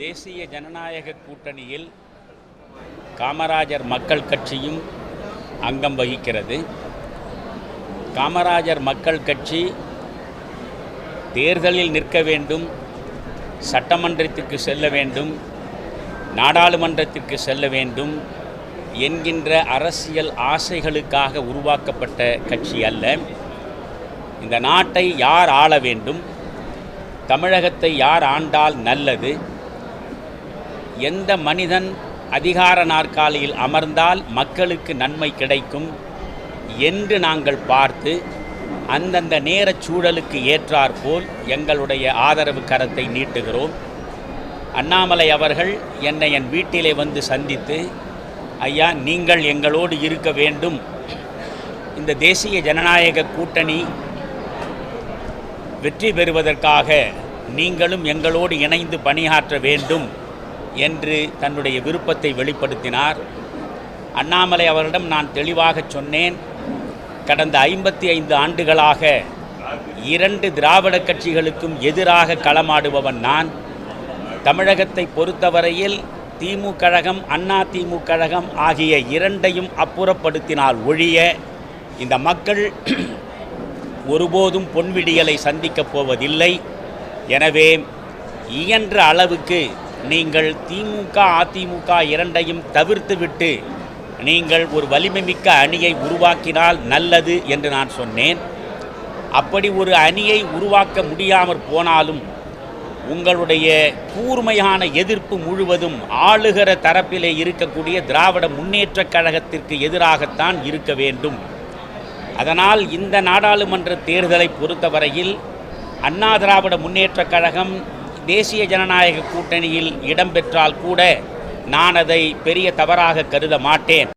தேசிய ஜனநாயக கூட்டணியில் காமராஜர் மக்கள் கட்சியும் அங்கம் வகிக்கிறது. காமராஜர் மக்கள் கட்சி தேர்தலில் நிற்க வேண்டும் சட்டமன்றத்திற்கு செல்ல வேண்டும் நாடாளுமன்றத்திற்கு செல்ல வேண்டும் என்கின்ற அரசியல் ஆசைகளுக்காக உருவாக்கப்பட்ட கட்சி அல்ல. இந்த நாட்டை யார் ஆள வேண்டும்? தமிழகத்தை யார் ஆண்டால் நல்லது? எந்த மனிதன் அதிகார நாற்காலியில் அமர்ந்தால் மக்களுக்கு நன்மை கிடைக்கும் என்று நாங்கள் பார்த்து அந்தந்த நேரச் சூழலுக்கு ஏற்றாற்போல் எங்களுடைய ஆதரவு கரத்தை நீட்டுகிறோம். அண்ணாமலை அவர்கள் என்னை என் வீட்டிலே வந்து சந்தித்து ஐயா நீங்கள் எங்களோடு இருக்க வேண்டும். இந்த தேசிய ஜனநாயக கூட்டணி வெற்றி பெறுவதற்காக நீங்களும் எங்களோடு இணைந்து பணியாற்ற வேண்டும். என்று தன்னுடைய விருப்பத்தை வெளிப்படுத்தினார். அண்ணாமலை அவரிடம் நான் தெளிவாக சொன்னேன். கடந்த ஐம்பத்தி ஐந்து ஆண்டுகளாக இரண்டு திராவிட கட்சிகளுக்கும் எதிராக களமாடுபவன் நான். தமிழகத்தை பொறுத்தவரையில் திமுக கழகம் அண்ணா திமுக கழகம் ஆகிய இரண்டையும் அப்புறப்படுத்தினால் ஒழிய இந்த மக்கள் ஒருபோதும் பொன்விடியலை சந்திக்கப் போவதில்லை. எனவே இயன்ற அளவுக்கு நீங்கள் திமுக அதிமுக இரண்டையும் தவிர்த்துவிட்டு நீங்கள் ஒரு வலிமைமிக்க அணியை உருவாக்கினால் நல்லது என்று நான் சொன்னேன். அப்படி ஒரு அணியை உருவாக்க முடியாமற் போனாலும் உங்களுடைய கூர்மையான எதிர்ப்பு முழுவதும் ஆளுகிற தரப்பிலே இருக்கக்கூடிய திராவிட முன்னேற்றக் கழகத்திற்கு எதிராகத்தான் இருக்க வேண்டும். அதனால் இந்த நாடாளுமன்ற தேர்தலை பொறுத்தவரையில் அண்ணா திராவிட முன்னேற்றக் கழகம் தேசிய ஜனநாயக கூட்டணியில் இடம்பெற்றால் கூட நான் அதை பெரிய தவறாக கருத மாட்டேன்.